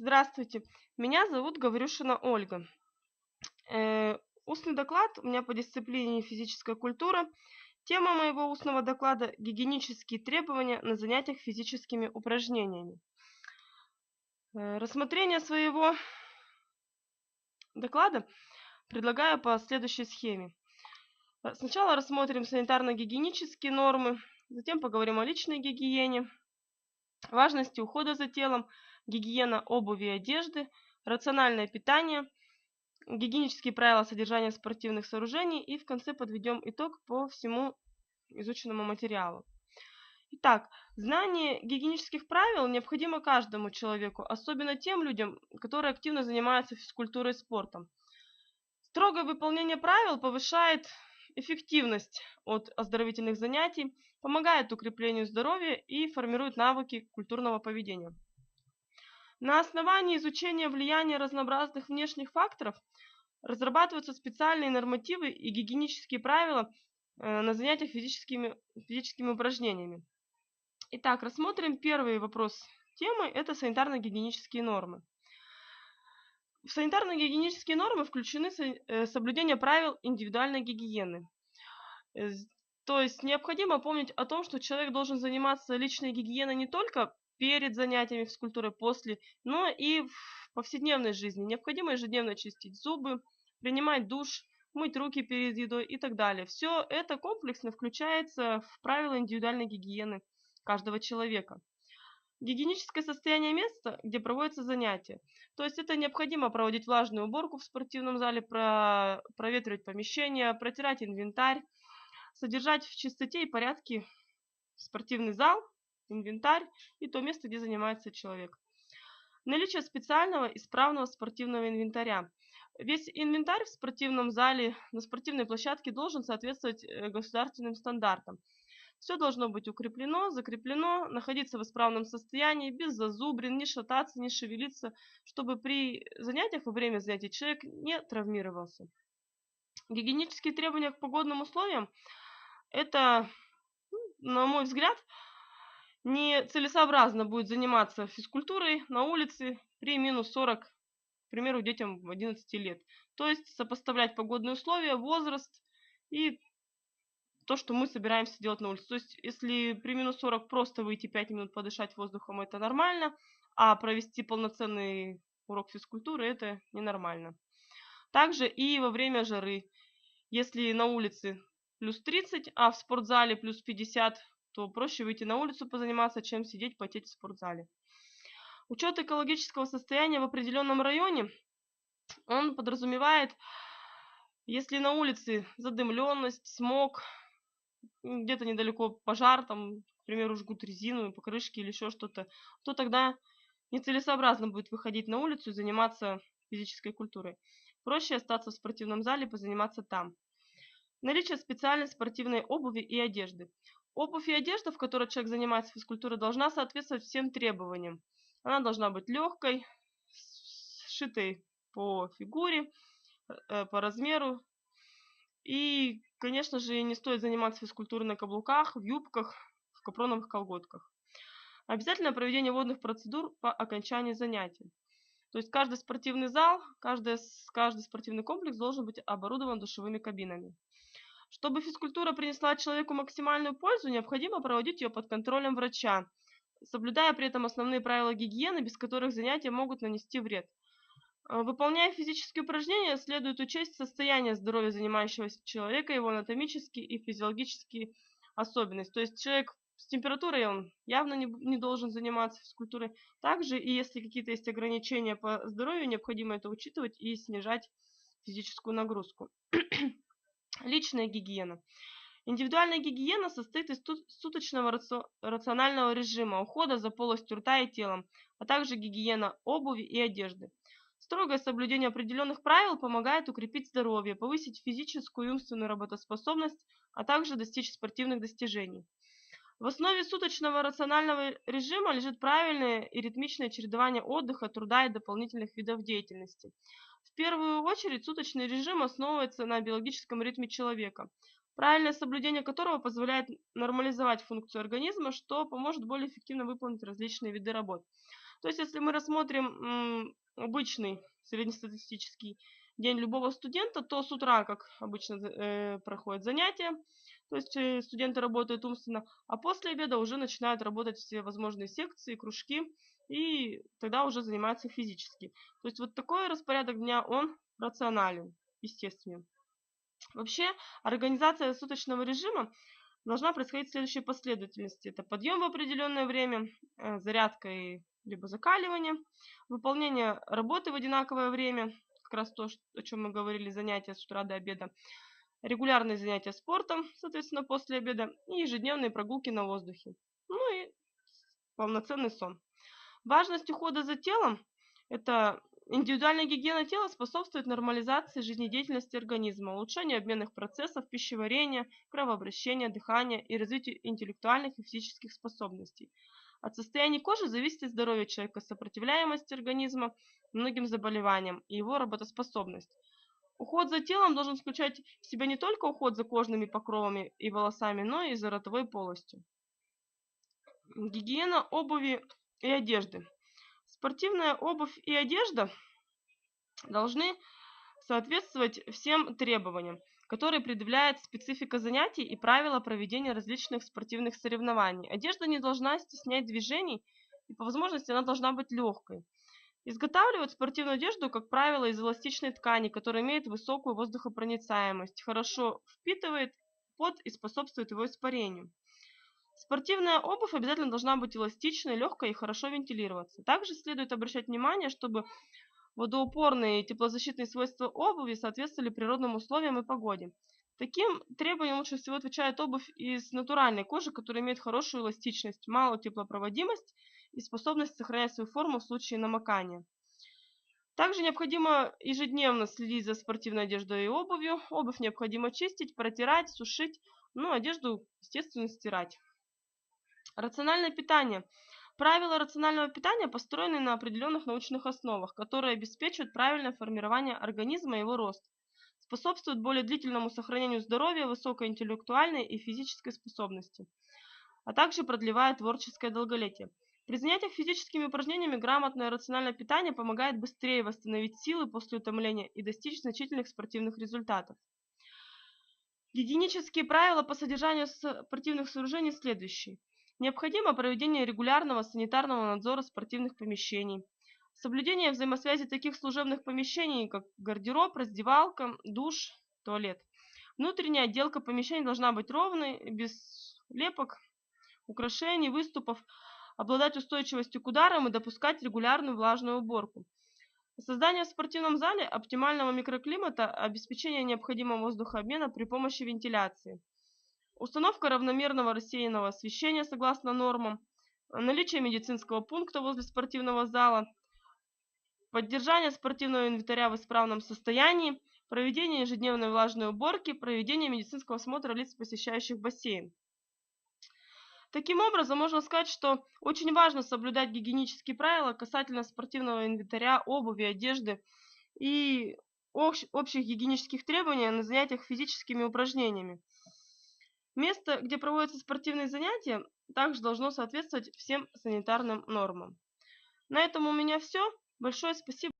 Здравствуйте, меня зовут Гаврюшина Ольга. Э, устный доклад у меня по дисциплине физическая культура. Тема моего устного доклада– гигиенические требования на занятиях физическими упражнениями. Э, рассмотрение своего доклада предлагаю по следующей схеме. Э, сначала рассмотрим санитарно-гигиенические нормы, затем поговорим о личной гигиене, важности ухода за телом, гигиена обуви и одежды, рациональное питание, гигиенические правила содержания спортивных сооружений и в конце подведем итог по всему изученному материалу. Итак, знание гигиенических правил необходимо каждому человеку, особенно тем людям, которые активно занимаются физкультурой и спортом. Строгое выполнение правил повышает эффективность от оздоровительных занятий, помогает укреплению здоровья и формирует навыки культурного поведения. На основании изучения влияния разнообразных внешних факторов разрабатываются специальные нормативы и гигиенические правила э, на занятиях физическими, физическими упражнениями. Итак, рассмотрим первый вопрос темы – это санитарно-гигиенические нормы. В санитарно-гигиенические нормы включены э, соблюдение правил индивидуальной гигиены. Э, то есть необходимо помнить о том, что человек должен заниматься личной гигиеной не только перед занятиями физкультурой, после, но и в повседневной жизни. Необходимо ежедневно чистить зубы, принимать душ, мыть руки перед едой и так далее. Все это комплексно включается в правила индивидуальной гигиены каждого человека. Гигиеническое состояние места, где проводятся занятия. То есть это необходимо проводить влажную уборку в спортивном зале, про, проветривать помещение, протирать инвентарь, содержать в чистоте и порядке спортивный зал, инвентарь и то место, где занимается человек. Наличие специального исправного спортивного инвентаря. Весь инвентарь в спортивном зале, на спортивной площадке должен соответствовать э, государственным стандартам. Все должно быть укреплено, закреплено, находиться в исправном состоянии, без зазубрин, не шататься, не шевелиться, чтобы при занятиях во время занятий человек не травмировался. Гигиенические требования к погодным условиям – это, ну, на мой взгляд, нецелесообразно будет заниматься физкультурой на улице при минус 40, к примеру, детям 11 лет. То есть сопоставлять погодные условия, возраст и то, что мы собираемся делать на улице. То есть если при минус 40 просто выйти 5 минут подышать воздухом, это нормально, а провести полноценный урок физкультуры это ненормально. Также и во время жары. Если на улице плюс 30, а в спортзале плюс 50, то проще выйти на улицу позаниматься, чем сидеть потеть в спортзале. Учет экологического состояния в определенном районе, он подразумевает, если на улице задымленность, смог, где-то недалеко пожар, там, к примеру, жгут резину, покрышки или еще что-то, то тогда нецелесообразно будет выходить на улицу и заниматься физической культурой. Проще остаться в спортивном зале и позаниматься там. Наличие специальной спортивной обуви и одежды. Обувь и одежда, в которой человек занимается физкультурой, должна соответствовать всем требованиям. Она должна быть легкой, сшитой по фигуре, э, по размеру. И, конечно же, не стоит заниматься физкультурой на каблуках, в юбках, в капроновых колготках. Обязательно проведение водных процедур по окончании занятий. То есть каждый спортивный зал, каждый, каждый спортивный комплекс должен быть оборудован душевыми кабинами. Чтобы физкультура принесла человеку максимальную пользу, необходимо проводить ее под контролем врача, соблюдая при этом основные правила гигиены, без которых занятия могут нанести вред. Э, выполняя физические упражнения, следует учесть состояние здоровья занимающегося человека, его анатомические и физиологические особенности. То есть человек с температурой он явно не, не должен заниматься физкультурой. Также и если какие-то есть ограничения по здоровью, необходимо это учитывать и снижать физическую нагрузку. Личная гигиена. Индивидуальная гигиена состоит из суточного рационального режима, ухода за полостью рта и телом, а также гигиена обуви и одежды. Строгое соблюдение определенных правил помогает укрепить здоровье, повысить физическую и умственную работоспособность, а также достичь спортивных достижений. В основе суточного рационального режима лежит правильное и ритмичное чередование отдыха, труда и дополнительных видов деятельности. В первую очередь суточный режим основывается на биологическом ритме человека, правильное соблюдение которого позволяет нормализовать функцию организма, что поможет более эффективно выполнить различные виды работ. То есть, если мы рассмотрим обычный среднестатистический день любого студента, то с утра, как обычно, э, проходят занятия, то есть э, студенты работают умственно, а после обеда уже начинают работать все возможные секции, кружки, и тогда уже занимаются физически. То есть вот такой распорядок дня, он рационален, естественно. Вообще, организация суточного режима должна происходить в следующей последовательности. Это подъем в определенное время, э, зарядка и либо закаливание, выполнение работы в одинаковое время, как раз то, о чем мы говорили, занятия с утра до обеда, регулярные занятия спортом, соответственно, после обеда, и ежедневные прогулки на воздухе. Ну и полноценный сон. Важность ухода за телом – это индивидуальная гигиена тела способствует нормализации жизнедеятельности организма, улучшению обменных процессов пищеварения, кровообращения, дыхания и развитию интеллектуальных и физических способностей. От состояния кожи зависит здоровье человека, сопротивляемость организма многим заболеваниям и его работоспособность. Уход за телом должен включать в себя не только уход за кожными покровами и волосами, но и за ротовой полостью. Гигиена обуви и одежды. Спортивная обувь и одежда должны соответствовать всем требованиям который предъявляет специфика занятий и правила проведения различных спортивных соревнований. Одежда не должна стеснять движений, и по возможности она должна быть легкой. Изготавливают спортивную одежду, как правило, из эластичной ткани, которая имеет высокую воздухопроницаемость, хорошо впитывает пот и способствует его испарению. Спортивная обувь обязательно должна быть эластичной, легкой и хорошо вентилироваться. Также следует обращать внимание, чтобы Водоупорные и теплозащитные свойства обуви соответствовали природным условиям и погоде. Таким требованиям лучше всего отвечает обувь из натуральной кожи, которая имеет хорошую эластичность, малую теплопроводимость и способность сохранять свою форму в случае намокания. Также необходимо ежедневно следить за спортивной одеждой и обувью. Обувь необходимо чистить, протирать, сушить, ну, одежду, естественно, стирать. Рациональное питание – Правила рационального питания построены на определенных научных основах, которые обеспечивают правильное формирование организма и его рост, способствуют более длительному сохранению здоровья, высокой интеллектуальной и физической способности, а также продлевают творческое долголетие. При занятиях физическими упражнениями грамотное рациональное питание помогает быстрее восстановить силы после утомления и достичь значительных спортивных результатов. Гигиенические правила по содержанию спортивных сооружений следующие. Необходимо проведение регулярного санитарного надзора спортивных помещений, соблюдение взаимосвязи таких служебных помещений, как гардероб, раздевалка, душ, туалет. Внутренняя отделка помещений должна быть ровной, без лепок, украшений, выступов, обладать устойчивостью к ударам и допускать регулярную влажную уборку. Создание в спортивном зале оптимального микроклимата, обеспечение необходимого воздухообмена при помощи вентиляции – установка равномерного рассеянного освещения согласно нормам, наличие медицинского пункта возле спортивного зала, поддержание спортивного инвентаря в исправном состоянии, проведение ежедневной влажной уборки, проведение медицинского осмотра лиц, посещающих бассейн. Таким образом, можно сказать, что очень важно соблюдать гигиенические правила касательно спортивного инвентаря, обуви, одежды и общих гигиенических требований на занятиях физическими упражнениями. Место, где проводятся спортивные занятия, также должно соответствовать всем санитарным нормам. На этом у меня все. Большое спасибо.